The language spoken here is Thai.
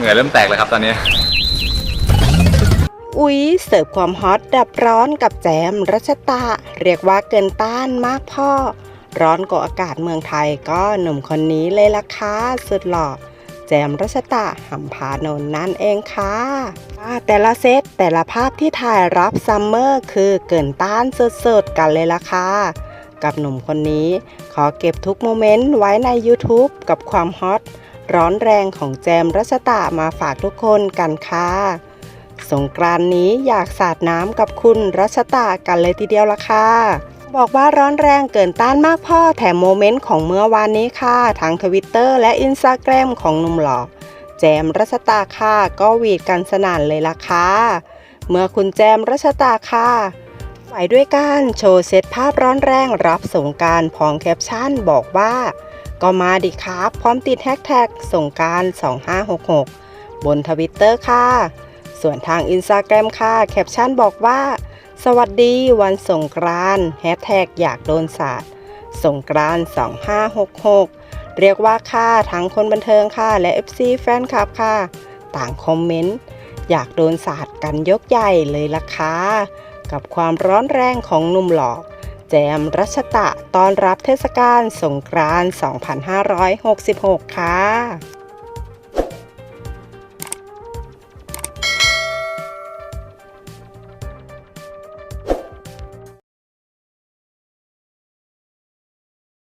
เหงื่อเริ่มแตกแล้วครับตอนนี้ อุ๊ย เสิร์ฟความฮอตดับร้อนกับแจมรัชตะเรียกว่าเกินต้านมากพ่อ ร้อนกว่าอากาศเมืองไทยก็หนุ่มคนนี้เลยล่ะค่ะสุดหล่อแจมรัชตะหำพานนนั่นเองค่ะแต่ละเซตแต่ละภาพที่ถ่ายรับซัมเมอร์คือเกินต้านสุดๆกันเลยล่ะค่ะ กับหนุ่มคนนี้ ขอเก็บทุกโมเมนต์ไว้ใน YouTube กับความฮอต ร้อนแรงของแจมรัชตะมาฝากทุกคนกันค่ะ สงกรานนี้อยากสาดน้ำกับคุณรัชตากันเลยทีเดียวละค่ะ บอกว่าร้อนแรงเกินต้านมากพ่อแถมโมเมนต์ของเมื่อวานนี้ค่ะทางทวิตเตอร์และอินสตาแกรมของหนุ่มหล่อแจมรัชตาค่ะก็หวีดกันสนั่นเลยล่ะค่ะเมื่อคุณแจมรัชตาค่ะไหวด้วยการโชว์เซตภาพร้อนแรงรับสงการพร้อมแคปชั่นบอกว่า ก็มาดิครับ พร้อมติดแฮชแท็กสงกราร 2566 บนทวิตเตอร์ค่ะ ส่วนทางอินสตาแกรมค่ะ แคปชั่นบอกว่า สวัสดีวันสงกรานแฮชแท็กอยากโดนสาดสงกรานต์2566 เรียกว่าค่ะทั้งคนบันเทิงค่ะ และ FC แฟนคลับค่ะ ต่างคอมเมนต์ อยากโดนสาดกันยกใหญ่เลยล่ะค่ะกับความร้อนแรงของหนุ่มหล่อ แจมรัชตะตอนรับเทศกาลสงกรานต์ 2566 ค่ะ